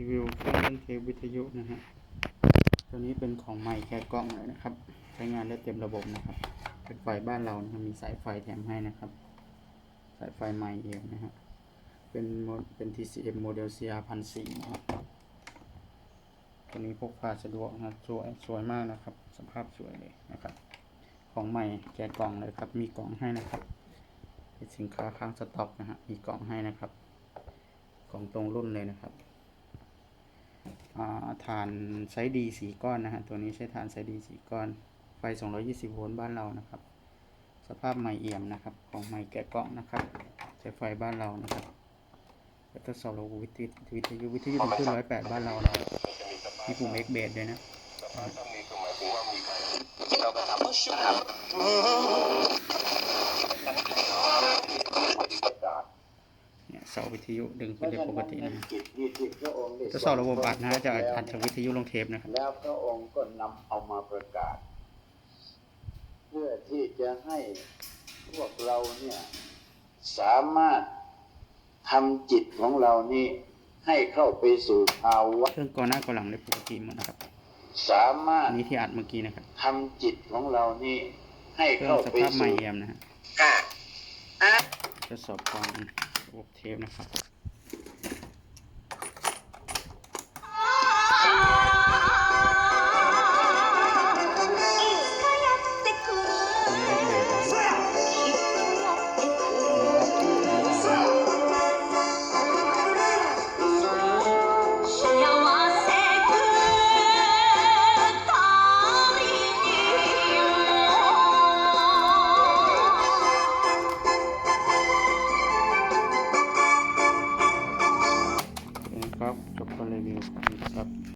รีวิวเครื่องเล่นเทปวิทยุนะฮะ ตัวนี้เป็นของใหม่แกะกล้องเลยนะครับ ใช้งานได้เต็มระบบนะครับ เป็นไฟบ้านเรานะมีสายไฟแถมให้นะครับ สายไฟใหม่เองนะฮะ เป็นโมเป็น TCM โมเดล CR พันสี่นะครับตัวนี้พกพาสะดวกนะสวยสวยมากนะครับ สภาพสวยเลยนะครับ ของใหม่แกะกล่องเลยครับ มีกล่องให้นะครับเป็นสินค้าค้างสต็อกนะฮะมีกล่องให้นะครับกล่องตรงรุ่นเลยนะครับ ฐานไซส์ดีสีก้อนนะฮะตัวนี้ใช้ฐานไซส์ดีสีก้อน ไฟ 220 โวลต์บ้านเรานะครับ สภาพใหม่เอี่ยมนะครับ ของใหม่แกะกล่องนะครับใช้ไฟบ้านเรานะครับแล้วทดสอบระบบวิทยุวิทยุวิทยุเป็นคลื่น108บ้านเรานะครับมีปุ่ม X เบสด้วยนะ เราก็ทำนะครับเนี่ยเสาวิทยุดึงขึ้นได้ปกตินะฮะกิจที่ที่พระองค์ได้ทดสอบระบบอัดนะฮะจะอัดจากวิทยุลงเทปนะครับแล้วพระองค์ก็นำเอามาประกาศ เพื่อที่จะให้พวกเราเนี่ยสามารถทำจิตของเรานี่ให้เข้าไปสู่ภาวะเครื่องกอหน้ากอหลังได้ปกติหมดนะครับ สามารถอันนี้ที่อัดเมื่อกี้นะครับทำจิตของเรานี่ให้เครื่อเข้างสไปภาพใหม่สู่เอี่ยมนะฮะอ่าอ่าทดสอบความ ระบบเทปนะครับ